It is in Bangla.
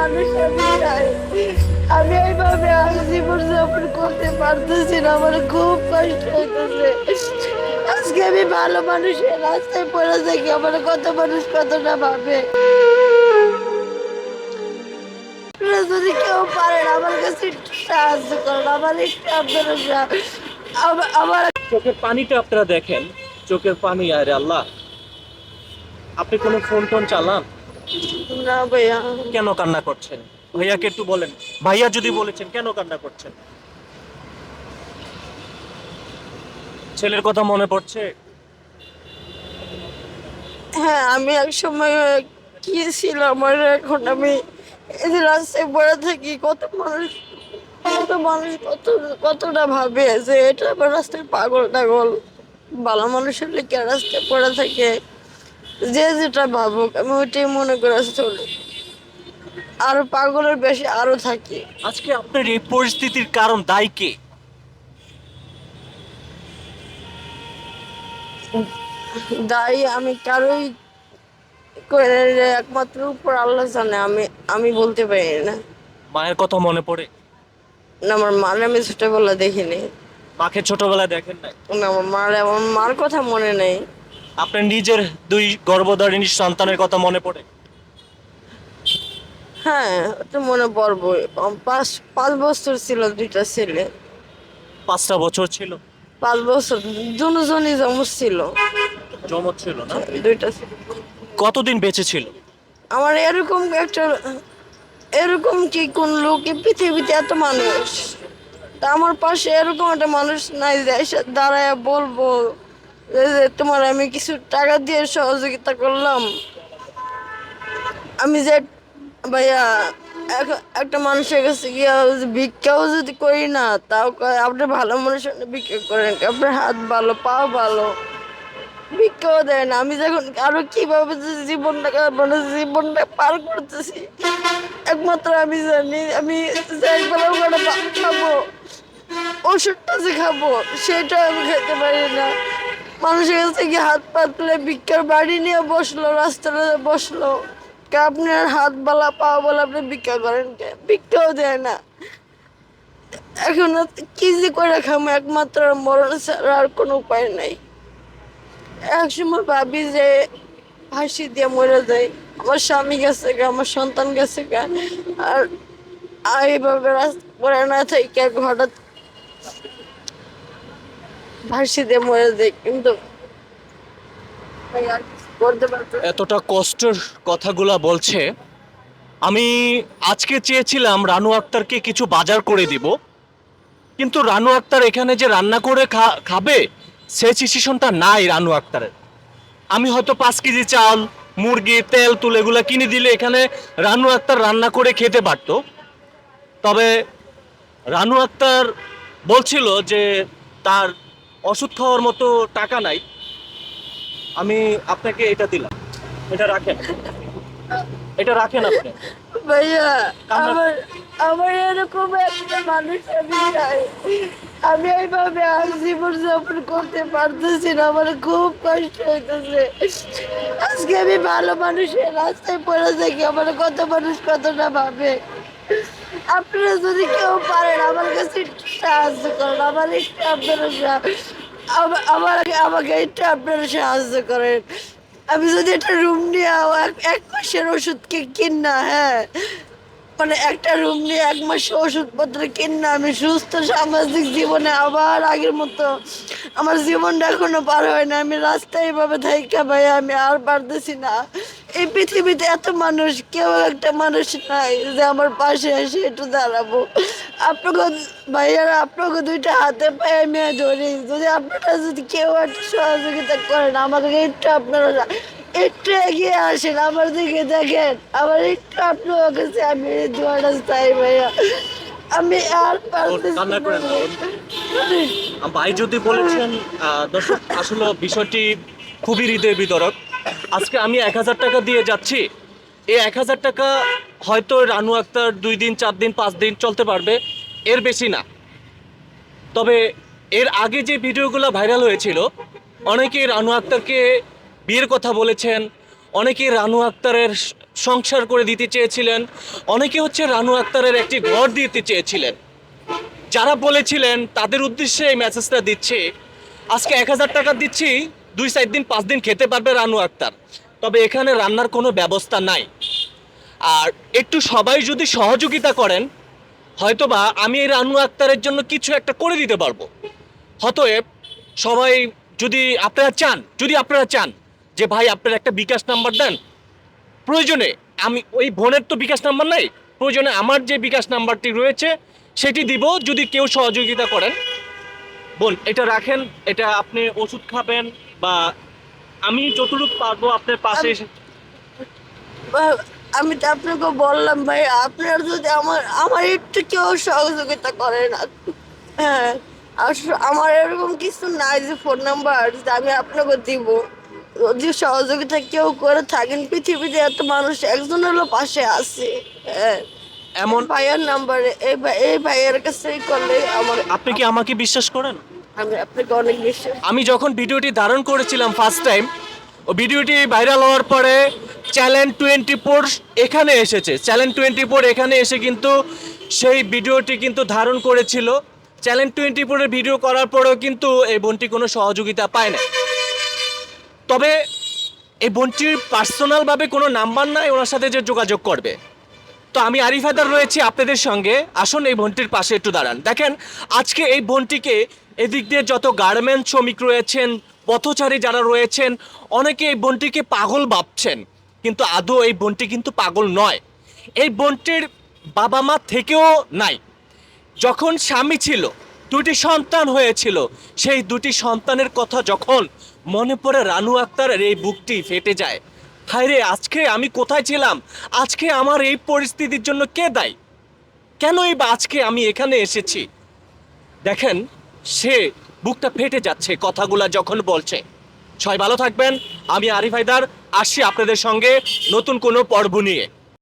মানুষ আমি চাই আমি এইভাবে করতে পারতেছি না, আমার খুব কষ্ট হইতেছে। আজকে আমি ভালো মানুষের রাস্তায় পড়ে থাকি আমার কত মানুষ কতটা ভাবে। যদি কেউ পারেন, আমার কাছে সাহায্য করেন, আমার আপনারা আমার চোখের পানিটা আপনারা দেখেন। চোখের পানি, আরে আল্লাহ। আপনি কোনো ফোন টোন চালান? না ভাইয়া। কেন কান্না করছেন? ভাইয়াকে একটু বলেন। ভাইয়া যদি বলেছেন কেন কান্না করছেন? ছেলের কথা মনে পড়ছে? হ্যাঁ আমি এক সময় কি ছিল আমার এখন আমি রাস্তায় পড়ে থাকি কত মানুষ কত মানুষ কত কতটা ভাবে যে এটা আবার রাস্তায় পাগল টাগল। ভালো মানুষের লিখে রাস্তায় পড়ে থাকে? যে যেটা ভাবুক আমি ওইটাই মনে করে চলি। আরও পাগলের বেশি আরও থাকি। আজকে আপনার এই পরিস্থিতির কারণ দায়ী কে? দায়ী আমি কারোই করে একমাত্র উপর আল্লাহ জানে আমি আমি বলতে পারি না। মায়ের কথা মনে পড়ে? না আমার মার আমি ছোটবেলা দেখিনি। মাকে ছোটবেলায় দেখেন নাই? না আমার মার আমার মার কথা মনে নেই। আপনার নিজের দুই গর্ভধারিণী সন্তানের কথা মনে পড়ে? হ্যাঁ তো মনে পড়ব। পাঁচ পাঁচ বছর ছিল দুইটা ছেলে। পাঁচটা বছর ছিল? পাঁচ বছর দুজনই জমজ ছিল। জমজ ছিল না? দুইটা ছেলে। কতদিন বেঁচে ছিল? আমার এরকম একটা এরকম কি কোন লোক পৃথিবীতে এত মানুষ? তা আমার পাশে এরকম একটা মানুষ নাই যে দাঁড়ায় বলব। তোমার আমি কিছু টাকা দিয়ে সহযোগিতা করলাম। আমি যে ভাইয়া একটা মানুষের কাছে গিয়ে ভিক্ষাও যদি করি না, তাও আপনি ভালো মানুষের ভিক্ষা করেন আপনার হাত ভালো, পা ভালো, ভিক্ষাও দেয় না আমি যখন আরও কীভাবে যে জীবনটা মানে জীবনটা পার করতেছি, একমাত্র আমি জানি, আমি ওখানে খাব, ওষুধটা যে খাব সেটা আমি খেতে পারি না। মানুষের কাছে গিয়ে হাত পাতলে ভিক্ষার বাড়ি নিয়ে বসল রাস্তাটা বসল। আপনার হাত বলা, পা বলা আপনি ভিক্ষা করেন ভিক্ষাও দেয় না। এখন কি যে করে খামো? একমাত্র মরণ ছাড়া আর কোনো উপায় নাই। এক সময় ভাবি যে ফাঁসি দিয়ে মরে যায় আমার স্বামী গেছে আমার সন্তান গেছে আর এইভাবে রাস্তা পরে না থেকে হঠাৎ ফাঁসি দিয়ে মরে যায়, কিন্তু। এতটা কষ্টের কথাগুলা বলছে। আমি আজকে চেয়েছিলাম রানু আক্তারকে কিছু বাজার করে দিব। কিন্তু রানু আক্তার এখানে যে রান্না করে খাবে, সে সিচুয়েশনটা নাই রানু আক্তারের। আমি হয়তো পাঁচ কেজি চাল, মুরগি, তেল, তুল এগুলো কিনে দিলে এখানে রানু আক্তার রান্না করে খেতে পারতো। তবে রানু আক্তার বলছিল যে তার ওষুধ খাওয়ার মতো টাকা নাই। আমি আপনাকে এটা দিলাম। এটা রাখেন। এটা রাখেন আপনি। ভাইয়া আমার আমার এরকম একটা মানুষ আমি চাই আমি এইভাবে আর জীবন যাপন করতে পারতেছি না। আমার খুব কষ্ট হইতেছে। আজকে আমি ভালো মানুষের রাস্তায় পড়ে থাকি আমার কত মানুষ কতটা ভাবে। আপনারা যদি কেউ পারেন, আমার কাছে একটু সাহায্য করেন, আমার একটু আপনারা আমার আমাকে একটু আপনারা সাহায্য করেন। আমি যদি একটা রুম নিয়ে এক- মাসের ওষুধকে কিনা হ্যাঁ। মানে একটা রুম নিয়ে এক মাস ওষুধপত্র কিনা, আমি সুস্থ সামাজিক জীবনে আবার আগের মতো আমার জীবনটা এখনও পার হয় না। আমি রাস্তায় এভাবে থাইকা ভাই আমি আর পারতেছি না। এই পৃথিবীতে এত মানুষ কেউ একটা মানুষ নাই যে আমার পাশে এসে একটু দাঁড়াবো। আপনাকে ভাইয়ারা আপনাকে দুইটা হাতে পায়ে আমি ধরি। যদি আপনারা যদি কেউ একটা সহযোগিতা করেন আমাকে একটু আপনারা একটু এগিয়ে আসেন আমার দিকে দেখেন। আমার একটু আপনার কাছে আমি দোয়াটা চাই ভাইয়া। আমি আর। ভাই যদি বলেছেন দর্শক আসলে বিষয়টি খুবই হৃদয় বিতরক আজকে আমি এক হাজার টাকা দিয়ে যাচ্ছি। এই এক হাজার টাকা হয়তো রানু আক্তার দুই দিন, চার দিন, পাঁচ দিন চলতে পারবে। এর বেশি না। তবে এর আগে যে ভিডিওগুলো ভাইরাল হয়েছিল অনেকে রানু আক্তারকে বিয়ের কথা বলেছেন অনেকে রানু আক্তারের সংসার করে দিতে চেয়েছিলেন, অনেকে হচ্ছে রানু আক্তারের একটি ঘর দিতে চেয়েছিলেন। যারা বলেছিলেন তাদের উদ্দেশ্যে এই মেসেজটা দিচ্ছি। আজকে এক হাজার টাকা দিচ্ছি দুই চার দিন, পাঁচ দিন খেতে পারবে রানু আক্তার। তবে এখানে রান্নার কোনো ব্যবস্থা নাই। আর একটু সবাই যদি সহযোগিতা করেন, হয়তোবা আমি এই রানু আক্তারের জন্য কিছু একটা করে দিতে পারব। অতএব সবাই যদি আপনারা চান, যদি আপনারা চান যে ভাই আপনার একটা বিকাশ নাম্বার দেন, প্রয়োজনে আমি ওই বোনের তো বিকাশ নাম্বার নাই, প্রয়োজনে আমার যে বিকাশ নাম্বারটি রয়েছে সেটি দিব, যদি কেউ সহযোগিতা করেন। বোন, এটা রাখেন, এটা আপনি ওষুধ খাবেন বা আমি যতটুকু পারব আপনার পাশে এসে আমি তো আপনাকে বললাম ভাই আপনার যদি আমার আমার একটু কেউ সহযোগিতা করে না। হ্যাঁ আমার এরকম কিছু নাই যে ফোন নাম্বার যে আমি আপনাকে দিব যদি সহযোগিতা কেউ করে থাকেন পৃথিবীতে এত মানুষ একজন হলো পাশে আছে। হ্যাঁ এমন ভাইয়ের নাম্বারে এই ভাই এই ভাইয়ের কাছেই করলে আমার আপনি কি আমাকে বিশ্বাস করেন? আমি যখন ভিডিওটি ধারণ করেছিলাম ফার্স্ট টাইম ভিডিওটি ভাইরাল হওয়ার পরে চ্যালেঞ্জ টোয়েন্টি ফোর এখানে এসেছে। চ্যালেঞ্জ টোয়েন্টি ফোর এখানে এসে কিন্তু সেই ভিডিওটি কিন্তু ধারণ করেছিল। চ্যালেঞ্জ টোয়েন্টি ফোরের ভিডিও করার পরেও কিন্তু এই বোনটি কোনো সহযোগিতা পায় না তবে এই বোনটির পার্সোনালভাবে কোনো নাম্বার নাই, ওনার সাথে যে যোগাযোগ করবে। তো আমি আরিফ হায়দার রয়েছি আপনাদের সঙ্গে। আসুন এই বোনটির পাশে একটু দাঁড়ান। দেখেন, আজকে এই বোনটিকে এদিক দিয়ে যত গার্মেন্ট শ্রমিক রয়েছেন, পথচারী যারা রয়েছেন, অনেকে এই বোনটিকে পাগল ভাবছেন। কিন্তু আদৌ এই বোনটি কিন্তু পাগল নয়। এই বোনটির বাবা মা থেকেও নাই। যখন স্বামী ছিল, দুটি সন্তান হয়েছিল। সেই দুটি সন্তানের কথা যখন মনে পড়ে রানু আক্তারের এই বুকটি ফেটে যায়। হায় রে আজকে আমি কোথায় ছিলাম? আজকে আমার এই পরিস্থিতির জন্য কে দায়ী? কেনই বা আজকে আমি এখানে এসেছি? দেখেন সে বুকটা ফেটে যাচ্ছে কথাগুলা যখন বলছে। সবাই ভালো থাকবেন। আমি আরিফ হায়দার। আসছি আপনাদের সঙ্গে নতুন কোনো পর্ব নিয়ে।